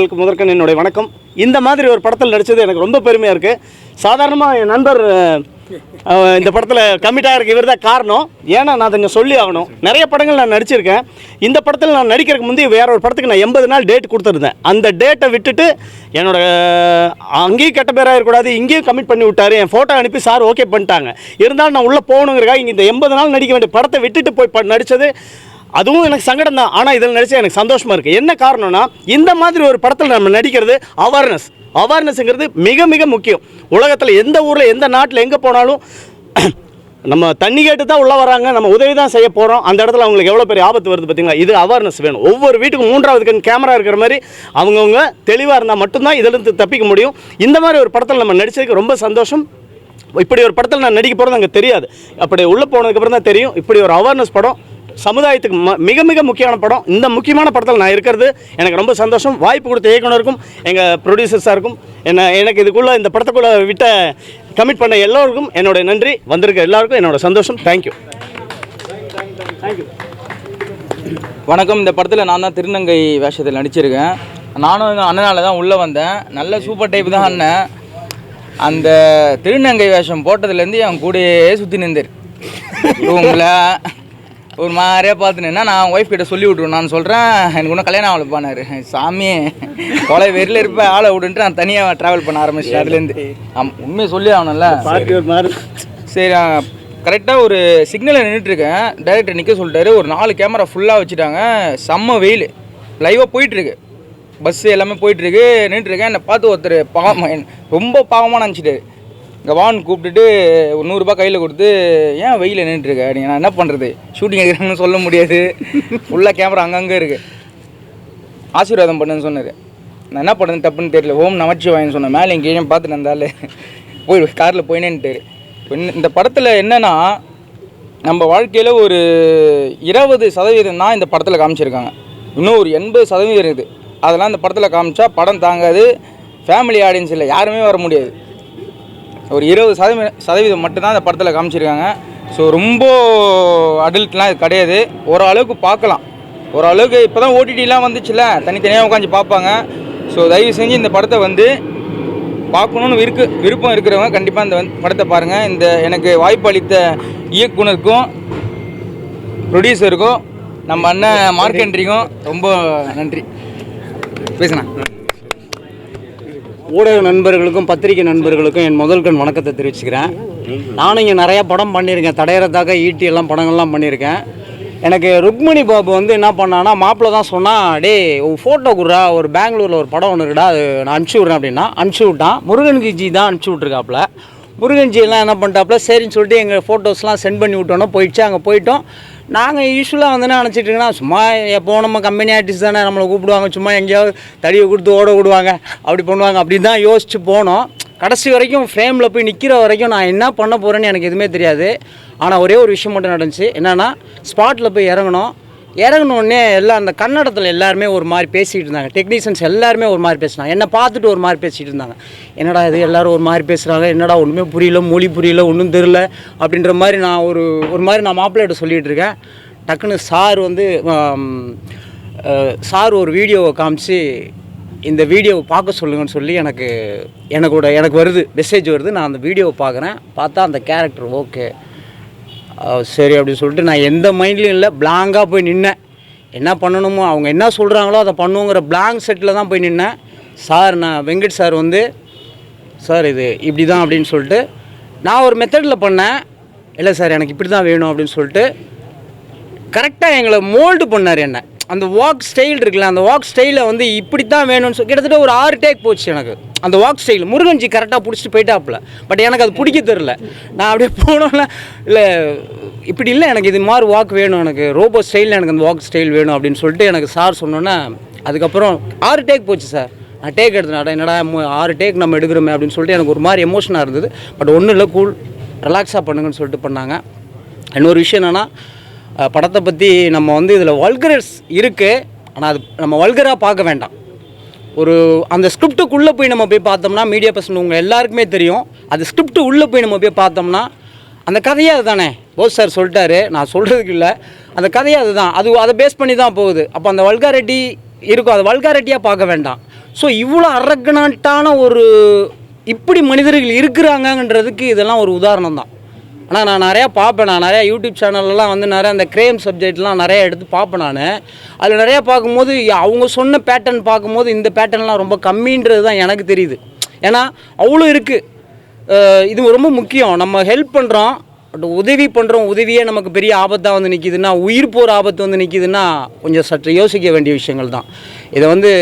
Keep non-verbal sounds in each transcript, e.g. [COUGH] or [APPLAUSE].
நண்பர்களுக்கு முதற்கண் என்னுடைய வணக்கம். இந்த மாதிரி ஒரு படத்தில் நடித்தது எனக்கு ரொம்ப பெருமையாக இருக்குது சாதாரணமாக என் நண்பர் இந்த படத்தில் கம்மிட்டாக இருக்க இவர் தான் காரணம். ஏன்னா நான் கொஞ்சம் சொல்லி ஆகணும். நிறைய படங்கள் நான் நடிச்சிருக்கேன். இந்த படத்தில் நான் நடிக்கிறதுக்கு முந்தைய வேற ஒரு படத்துக்கு நான் எண்பது நாள் டேட் கொடுத்துருந்தேன். அந்த டேட்டை விட்டுட்டு என்னோட அங்கேயும் கெட்ட பேராக இருக்கக்கூடாது இங்கேயும் கமிட் பண்ணி விட்டார். என் ஃபோட்டோ அனுப்பி சார் ஓகே பண்ணிட்டாங்க. இருந்தாலும் நான் உள்ளே போகணுங்கிறக்காக இங்கே இந்த எண்பது நாள் நடிக்க வேண்டிய படத்தை விட்டுட்டு போய் ப- அதுவும் எனக்கு சங்கடம் தான் ஆனால் இதில் நடிச்சா எனக்கு சந்தோஷமாக இருக்குது என்ன காரணம்னா இந்த மாதிரி ஒரு படத்தில் நம்ம நடிக்கிறது அவேர்னஸ் அவேர்னஸ்ங்கிறது மிக மிக முக்கியம். உலகத்தில் எந்த ஊரில் எந்த நாட்டில் எங்கே போனாலும் [CLEARS THROAT] நம்ம தண்ணி கேட்டு தான் உள்ளே வராங்க. நம்ம உதவி தான் செய்ய போகிறோம் அந்த இடத்துல அவங்களுக்கு எவ்வளோ பெரிய ஆபத்து வருது பார்த்தீங்களா இது அவேர்னஸ் வேணும். ஒவ்வொரு வீட்டுக்கும் மூன்றாவது கண் கேமரா இருக்கிற மாதிரி அவங்கவுங்க தெளிவாக இருந்தால் மட்டும்தான் இதிலிருந்து தப்பிக்க முடியும். இந்த மாதிரி ஒரு படத்தில் நம்ம நடிச்சதுக்கு ரொம்ப சந்தோஷம். இப்படி ஒரு படத்தில் நான் நடிக்க போகிறது அங்கே தெரியாது. அப்படி உள்ளே போனதுக்கப்புறம் தான் தெரியும். இப்படி ஒரு அவேர்னஸ் படம் சமுதாயத்துக்கு ம மிக மிக முக்கியமான படம். இந்த முக்கியமான படத்தில் நான் இருக்கிறது எனக்கு ரொம்ப சந்தோஷம். வாய்ப்பு கொடுத்த இயக்குனருக்கும் எங்கள் ப்ரொடியூசர்ஸாருக்கும் என்ன எனக்கு இதுக்குள்ளே இந்த படத்துக்குள்ளே விட்ட கமிட் பண்ண எல்லோருக்கும் என்னோட நன்றி. வந்திருக்க எல்லாருக்கும் என்னோட சந்தோஷம். தேங்க்யூ தேங்க்யூ வணக்கம். இந்த படத்தில் நான் தான் திருநங்கை வேஷத்தில் நடிச்சிருக்கேன். நானும் எங்கள் அண்ணனால தான் உள்ளே வந்தேன். நல்ல சூப்பர் டைப் தான் அண்ணன். அந்த திருநங்கை வேஷம் போட்டதுலேருந்து என் கூடயே சுற்றி நின்று ரூமில். ஒரு மாதிரியாக பார்த்துனேன்னா நான் ஒய்ஃப் கிட்ட சொல்லி விட்ருவேன் நான் சொல்கிறேன் எனக்கு இன்னும் கல்யாணம் ஆகல பண்ணார் சாமி கொலை வெறியில் இருப்பேன் ஆளை விடுன்ட்டு நான் தனியாக ட்ராவல் பண்ண ஆரம்பிச்சிட்டேன் அதுலேருந்து. ஆமாம் உண்மையை சொல்லி ஆகணும்ல. சரி கரெக்டாக ஒரு சிக்னலில் நின்றுட்டுருக்கேன் டைரக்டர் நிற்க சொல்லிட்டாரு. ஒரு நாலு கேமரா ஃபுல்லாக வச்சுட்டாங்க. செம்ம வெயில். லைவாக போயிட்டுருக்கு பஸ் எல்லாமே போயிட்டுருக்கு நின்றுட்டுருக்கேன் என்னை பார்த்து ஒருத்தர் பாவம் ரொம்ப பாவமாக நினச்சிட்டாரு. இங்கே வான் கூப்பிட்டுட்டு ஒரு நூறுரூபா கையில் கொடுத்து ஏன் வெயில் நின்றுட்டுருக்க நீங்கள் நான் என்ன பண்ணுறது ஷூட்டிங் எடுக்கிறாங்கன்னு சொல்ல முடியாது. ஃபுல்லாக கேமரா அங்கங்கே இருக்குது ஆசீர்வாதம் பண்ணுன்னு சொன்னார். நான் என்ன பண்ணுறது தப்புன்னு தெரியல. ஓம் நமச்சி வாங்கன்னு சொன்னேன். மேலே எங்கேயும் பார்த்துட்டு இருந்தாலே போய் காரில் போயினேன்ட்டு இந்த படத்தில் என்னென்னா நம்ம வாழ்க்கையில் ஒரு இருபது சதவீதம் தான் இந்த படத்தில் காமிச்சிருக்காங்க. இன்னும் ஒரு எண்பது சதவீதம் இருக்குது. அதெல்லாம் இந்த படத்தில் காமிச்சா படம் தாங்காது. ஃபேமிலி ஆடியன்ஸ் இல்லை யாருமே வர முடியாது. ஒரு இருபது சதவீதம் சதவீதம் மட்டும்தான் அந்த படத்தில் காமிச்சிருக்காங்க. ஸோ ரொம்ப அடல்ட்லாம் இது கிடையாது. ஓரளவுக்கு பார்க்கலாம். ஓரளவுக்கு இப்போ தான் ஓடிடிலாம் வந்துச்சுல தனித்தனியாக உட்காந்து பார்ப்பாங்க. ஸோ தயவு செஞ்சு இந்த படத்தை வந்து பார்க்கணுன்னு இருக்கு விருப்பம் இருக்கிறவங்க கண்டிப்பாக இந்த படத்தை பாருங்கள் இந்த எனக்கு வாய்ப்பு அளித்த இயக்குனருக்கும் ப்ரொடியூசருக்கும் நம்ம அண்ணன் மார்க்கெண்ட்ரிக்கும் ரொம்ப நன்றி. பேசுனா ஊடக நண்பர்களுக்கும் பத்திரிகை நண்பர்களுக்கும் என் முதல் கண் வணக்கத்தை தெரிவிச்சுக்கிறேன். நானும் இங்கே நிறையா படம் பண்ணியிருக்கேன். தடையறதாக ஈட்டி எல்லாம் படங்கள்லாம் பண்ணியிருக்கேன். எனக்கு ருக்மணி பாபு வந்து என்ன பண்ணான்னா மாப்பிள்ளை தான் சொன்னால் டேய் உன் ஃபோட்டோ குடுறா ஒரு பெங்களூரில் ஒரு படம் ஒன்று இருக்குடா அது நான் அனுப்பிச்சி விட்றேன் அப்படின்னா அனுப்பிச்சி விட்டான். முருகனுக்கு ஜி தான் அனுப்பிச்சி விட்ருக்காப்புல முருகன் ஜி எல்லாம் என்ன பண்ணிட்டாப்புல சரின்னு சொல்லிட்டு எங்கள் ஃபோட்டோஸ்லாம் சென்ட் பண்ணி விட்டோன்னா போயிடுச்சு. அங்கே போயிட்டோம். நாங்கள் யூஸ்வலாக வந்து என்ன நினச்சிட்டு சும்மா எப்போ நம்ம கம்பெனி ஆர்டிஸ்ட் தானே நம்மளை கூப்பிடுவாங்க சும்மா எங்கேயாவது தடியை கொடுத்து ஓட விடுவாங்க அப்படி பண்ணுவாங்க அப்படி தான் யோசிச்சு போனோம். கடைசி வரைக்கும் ஃப்ரேமில் போய் நிற்கிற வரைக்கும் நான் என்ன பண்ண போகிறேன்னு எனக்கு எதுவுமே தெரியாது. ஆனால் ஒரே ஒரு விஷயம் மட்டும் நடந்துச்சு. என்னென்னா ஸ்பாட்டில் போய் இறங்கணும் இறங்கினோடனே எல்லாம் அந்த கன்னடத்தில் எல்லாருமே ஒரு மாதிரி பேசிகிட்டு இருந்தாங்க. டெக்னீஷியன்ஸ் எல்லாருமே ஒரு மாதிரி பேசினாங்க. என்னை பார்த்துட்டு ஒரு மாதிரி பேசிகிட்டு இருந்தாங்க. என்னடா இது எல்லோரும் ஒரு மாதிரி பேசுகிறாங்க என்னடா ஒன்றுமே புரியல மொழி புரியல ஒன்றும் தெரில அப்படின்ற மாதிரி நான் ஒரு ஒரு மாதிரி நான் மாப்பிள்ளைகிட்ட சொல்லிகிட்டு இருக்கேன். டக்குன்னு சார் வந்து சார் ஒரு வீடியோவை காமிச்சு இந்த வீடியோவை பார்க்க சொல்லுங்கன்னு சொல்லி எனக்கு எனக்கூட எனக்கு வருது. மெசேஜ் வருது. நான் அந்த வீடியோவை பார்க்குறேன். பார்த்தா அந்த கேரக்டர் ஓகே சரி அப்படின்னு சொல்லிட்டு நான் எந்த மைண்ட்லையும் இல்லை பிளாங்காக போய் நின்னேன். என்ன பண்ணணுமோ அவங்க என்ன சொல்கிறாங்களோ அதை பண்ணுங்கிற பிளாங்க் செட்டில் தான் போய் நின்னேன். சார் நான் வெங்கட் சார் வந்து சார் இது இப்படி தான் அப்படின்னு சொல்லிட்டு நான் ஒரு மெத்தடில் பண்ணேன். இல்லை சார் எனக்கு இப்படி தான் வேணும் அப்படின்னு சொல்லிட்டு கரெக்டாக எங்களை மோல்டு பண்ணார் என்ன. அந்த வாக் ஸ்டைல் இருக்குல்ல அந்த வாக் ஸ்டைலை வந்து இப்படி தான் வேணும்னு சொல்லி கிட்டத்தட்ட ஒரு ஆறு டேக் போச்சு எனக்கு. அந்த வாக் ஸ்டைல் முருகன்ஜி கரெக்டாக பிடிச்சிட்டு போயிட்டாப்புல. பட் எனக்கு அது பிடிக்க தெரில நான் அப்படியே போனோம்ல இல்லை இப்படி இல்லை எனக்கு இது மாதிரி வாக் வேணும். எனக்கு ரோபோ ஸ்டைலில் எனக்கு அந்த வாக் ஸ்டைல் வேணும் அப்படின்னு சொல்லிட்டு எனக்கு சார் சொன்னோன்னே அதுக்கப்புறம் ஆறு டேக் போச்சு சார் நான் டேக் எடுத்தேன். என்னடா மு- ஆறு டேக் நம்ம எடுக்கிறோமே அப்படின்னு சொல்லிட்டு எனக்கு ஒரு மாதிரி எமோஷனாக இருந்தது. பட் ஒன்றும் இல்லை கூல் ரிலாக்ஸாக பண்ணுங்கன்னு சொல்லிட்டு பண்ணாங்க. இன்னொரு விஷயம் என்னென்னா படத்தை பற்றி நம்ம வந்து இதில் வல்கரஸ் இருக்குது ஆனால் அது நம்ம வல்கராக பார்க்க வேண்டாம். ஒரு அந்த ஸ்கிரிப்டுக்குள்ளே போய் நம்ம போய் பார்த்தோம்னா மீடியா பர்சன் உங்கள் எல்லாருக்குமே தெரியும். அது ஸ்கிரிப்ட் உள்ளே போய் நம்ம போய் பார்த்தோம்னா அந்த கதையே அதுதானே. போஸ் சார் சொல்லிட்டாரு. நான் சொல்கிறதுக்கு இல்லை. அந்த கதையே அதுதான். அது அதை பேஸ் பண்ணி தான் போகுது. அப்போ அந்த வல்காரிட்டி இருக்கும். அதை வல்காரிட்டியாக பார்க்க வேண்டாம். ஸோ இவ்வளோ அரக்கனாட்டான ஒரு இப்படி மனிதர்கள் இருக்கிறாங்கன்றதுக்கு இதெல்லாம் ஒரு உதாரணம் தான் ஆனால் நான் நிறையா பார்ப்பேன் நான் நிறையா யூடியூப் சேனல்லாம் வந்து நிறையா அந்த கிரேம் சப்ஜெக்ட்லாம் நிறையா எடுத்து பார்ப்பேன் நான். அதில் நிறையா பார்க்கும்போது அவங்க சொன்ன பேட்டர்ன் பார்க்கும்போது இந்த பேட்டர்ன்லாம் ரொம்ப கம்மின்றது தான் எனக்கு தெரியுது. ஏன்னா அவ்வளோ இருக்குது இது ரொம்ப முக்கியம். நம்ம ஹெல்ப் பண்ணுறோம் பட் உதவி பண்ணுறோம் உதவியே நமக்கு பெரிய ஆபத்தாக வந்து நிற்கிதுன்னா உயிர் போகிற ஆபத்து வந்து நிற்கிதுன்னா கொஞ்சம் சற்று யோசிக்க வேண்டிய விஷயங்கள் தான். இதை வந்து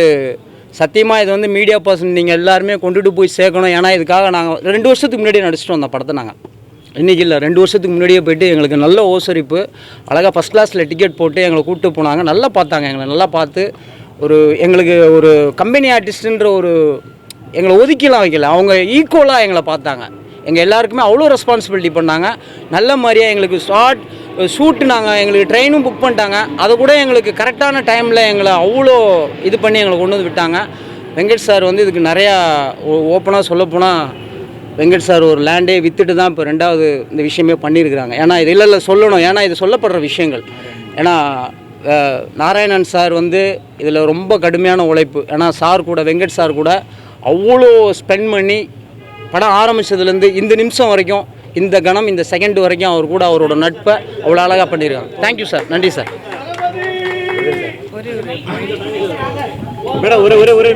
சத்தியமாக இது வந்து மீடியா பர்சன் நீங்கள் எல்லாருமே கொண்டுட்டு போய் சேர்க்கணும். ஏன்னா இதுக்காக நாங்கள் ரெண்டு வருஷத்துக்கு முன்னாடியே நடிச்சிட்டு வந்தோம் படத்தை நாங்கள் இன்றைக்கி இல்லை ரெண்டு வருஷத்துக்கு முன்னாடியே போயிட்டு எங்களுக்கு நல்ல ஓசரிப்பு. அழகாக ஃபஸ்ட் கிளாஸில் டிக்கெட் போட்டு எங்களை கூப்பிட்டு போனாங்க. நல்லா பார்த்தாங்க எங்களை நல்லா பார்த்து ஒரு எங்களுக்கு ஒரு கம்பெனி ஆர்டிஸ்ட்டுன்ற ஒரு எங்களை ஒதுக்கிலாம் வைக்கல. அவங்க ஈக்குவலாக எங்களை பார்த்தாங்க. எங்கள் எல்லாருக்குமே அவ்வளோ ரெஸ்பான்சிபிலிட்டி பண்ணாங்க. நல்ல மாதிரியாக எங்களுக்கு ஷார்ட் ஷூட்டு நாங்கள் எங்களுக்கு ட்ரெயினும் புக் பண்ணிட்டாங்க. அதை கூட எங்களுக்கு கரெக்டான டைமில் எங்களை அவ்வளோ இது பண்ணி எங்களை கொண்டு வந்து விட்டாங்க. வெங்கட் சார் வந்து இதுக்கு நிறையா ஓப்பனாக சொல்லப்போனால் வெங்கட் சார் ஒரு லேண்டே விற்றுட்டு தான் இப்போ ரெண்டாவது இந்த விஷயமே பண்ணியிருக்கிறாங்க. ஏன்னா இது இல்லை இல்லை சொல்லணும். ஏன்னா இது சொல்லப்படுற விஷயங்கள். ஏன்னா நாராயணன் சார் வந்து இதில் ரொம்ப கடுமையான உழைப்பு. ஏன்னா சார் கூட வெங்கட் சார் கூட அவ்வளோ ஸ்பெண்ட் பண்ணி படம் ஆரம்பிச்சதுலேருந்து இந்த நிமிஷம் வரைக்கும் இந்த கணம் இந்த செகண்ட் வரைக்கும் அவர் கூட அவரோட நட்பை அவ்வளோ அழகாக பண்ணியிருக்காங்க. தேங்க்யூ சார் நன்றி சார் மேடம் ஒரு ஒரு ஒரு